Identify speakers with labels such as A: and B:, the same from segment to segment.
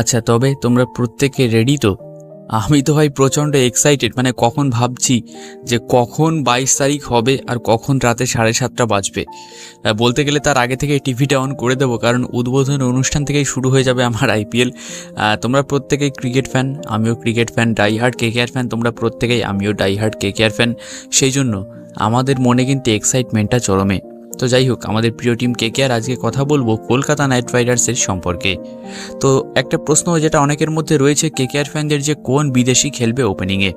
A: আচ্ছা তবে তোমরা প্রত্যেকে রেডি তো? আমি তো ভাই প্রচণ্ড এক্সাইটেড মানে কখন ভাবছি যে কখন বাইশ তারিখ হবে আর কখন রাতে সাড়ে সাতটা বাজবে। বলতে গেলে তার আগে থেকে টিভিটা অন করে দেবো, কারণ উদ্বোধন অনুষ্ঠান থেকেই শুরু হয়ে যাবে আমার আইপিএল তোমরা প্রত্যেকেই ক্রিকেট ফ্যান আমিও cricket fan die hard K K R fan তোমরা প্রত্যেকেই, আমিও die hard K K R fan সেই জন্য আমাদের মনে কিন্তু এক্সাইটমেন্টটা চরমে। তো যাই হোক, আমাদের প্রিয় টিম কে কে আর আজকে কথা বলব কলকাতা নাইট রাইডার্সের সম্পর্কে। তো একটা প্রশ্ন যেটা অনেকের মধ্যে রয়েছে, কে কে আর ফ্যানদের যে কোন বিদেশি খেলবে ওপেনিংয়ে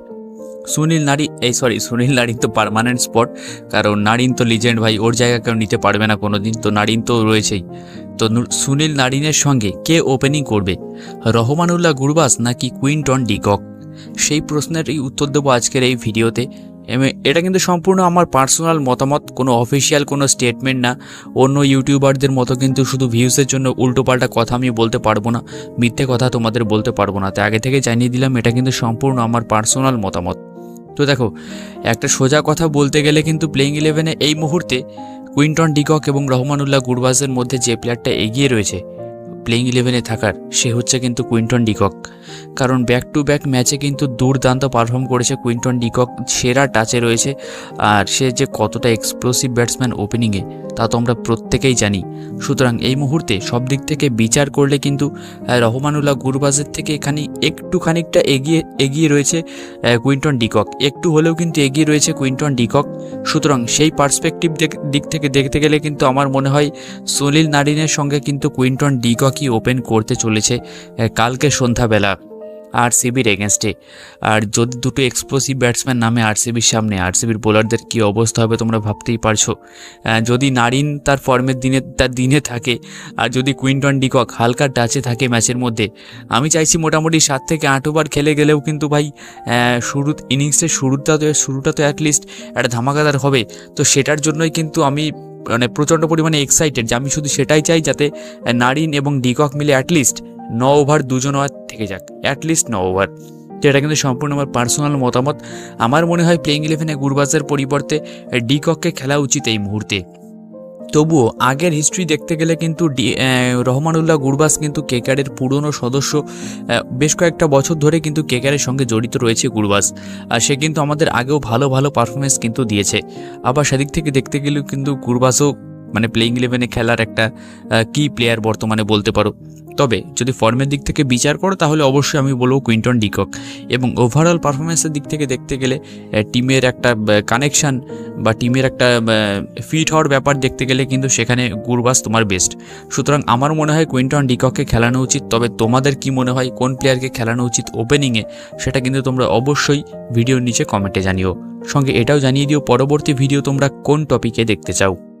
A: সুনীল নারী, এই সরি সুনীল নারিন তো পারমানেন্ট স্পট কারণ নারিন তো লিজেন্ড ভাই, ওর জায়গা কেউ নিতে পারবে না কোনো দিন তো নারিন তো রয়েছেই। তো সুনীল নারিনের সঙ্গে কে ওপেনিং করবে? রহমানুল্লাহ গুরবাস নাকি কুইন্টন ডিকক? সেই প্রশ্নেরই উত্তর দেবো আজকের এই ভিডিওতে। এটা কিন্তু সম্পূর্ণ আমার পার্সোনাল মতামত, কোনো অফিসিয়াল কোনো স্টেটমেন্ট না। অন্য ইউটিউবারদের মতো কিন্তু শুধু ভিউসের জন্য উল্টোপাল্টা কথা আমি বলতে পারব না, মিথ্যে কথা তোমাদের বলতে পারব না। তাই আগে থেকে জানিয়ে দিলাম, এটা কিন্তু সম্পূর্ণ আমার পার্সোনাল মতামত। তো দেখো, একটা সোজা কথা বলতে গেলে কিন্তু প্লেইং ইলেভেনে এই মুহূর্তে কুইন্টন ডিকক এবং রহমানুল্লাহ গুরবাজের মধ্যে যে প্লেয়ারটা এগিয়ে রয়েছে প্লেইং ইলেভেনে থাকার, সে হচ্ছে কিন্তু কুইন্টন ডিকক কারণ ব্যাক টু ব্যাক ম্যাচে কিন্তু দুর্দান্ত পারফর্ম করেছে কুইন্টন ডিকক সেরা টাচে রয়েছে। আর সে যে কতটা এক্সপ্লোসিভ ব্যাটসম্যান ওপেনিংয়ে তা তো আমরা প্রত্যেকেই জানি। সুতরাং এই মুহূর্তে সব দিক থেকে বিচার করলে কিন্তু রহমানুল্লাহ গুরবাজের থেকে এখানে একটু খানিকটা এগিয়ে এগিয়ে রয়েছে কুইন্টন ডিকক। একটু হলেও কিন্তু এগিয়ে রয়েছে কুইন্টন ডিকক। সুতরাং সেই পার্সপেক্টিভ দিক থেকে দেখতে গেলে কিন্তু আমার মনে হয় সুনীল নারিনের সঙ্গে কিন্তু কুইন্টন ডিককই ওপেন করতে চলেছে কালকে সন্ধ্যাবেলা। আরসিবির এগেনস্টে। আর যদি দুটো এক্সপ্লোসিভ ব্যাটসম্যান নামে আরসিবির সামনে, আরসিবির বোলারদের কী অবস্থা হবে তোমরা ভাবতেই পারছ? যদি নারিন তার ফর্মের দিনে, তার দিনে থাকে, আর যদি কুইন্টন ডিকক হালকা টাচে থাকে ম্যাচের মধ্যে, আমি চাইছি মোটামুটি সাত থেকে আট ওভার খেলে গেলেও কিন্তু ভাই শুরু, ইনিংসের শুরুটা তো শুরুটা তো অ্যাটলিস্ট একটা ধামাকাদার হবে। তো সেটার জন্যই কিন্তু আমি মানে প্রচণ্ড পরিমাণে এক্সাইটেড যে আমি শুধু সেটাই চাই যাতে নারিন এবং ডিকক মিলে অ্যাটলিস্ট ন ওভার দুজন ওভার থেকে যাক অ্যাটলিস্ট ন ওভার যেটা কিন্তু সম্পূর্ণ আমার পার্সোনাল মতামত। আমার মনে হয় প্লেইং ইলেভেনে গুরবাজের পরিবর্তে ডিকককে খেলা উচিত এই মুহূর্তে। তবুও আগের হিস্ট্রি দেখতে গেলে কিন্তু ডি রহমানুল্লাহ গুরবাস কিন্তু কেকারের পুরনো সদস্য বেশ কয়েকটা বছর ধরে কিন্তু কেকারের সঙ্গে জড়িত রয়েছে গুরবাস আর সে কিন্তু আমাদের আগেও ভালো ভালো পারফরমেন্স কিন্তু দিয়েছে। আবার সেদিক থেকে দেখতে গেলেও কিন্তু গুরবাসও মানে প্লেইং ইলেভেনে খেলার একটা কি প্লেয়ার বর্তমানে বলতে পারো। তবে যদি ফর্মের দিক থেকে বিচার করো, তাহলে অবশ্যই আমি বলব কুইন্টন ডিকক। এবং ওভারঅল পারফরমেন্সের দিক থেকে দেখতে গেলে টিমের একটা কানেকশন বা টিমের একটা ফিট হওয়ার ব্যাপার দেখতে গেলে কিন্তু সেখানে গুরবাস তোমার বেস্ট সুতরাং আমার মনে হয় কুইন্টন ডিককে খেলানো উচিত, তবে তোমাদের কি মনে হয় কোন প্লেয়ারকে খেলানো উচিত ওপেনিংয়ে সেটা কিন্তু তোমরা অবশ্যই ভিডিওর নিচে কমেন্টে জানিও। সঙ্গে এটাও জানিয়ে দিও, পরবর্তী ভিডিও তোমরা কোন টপিকে দেখতে চাও।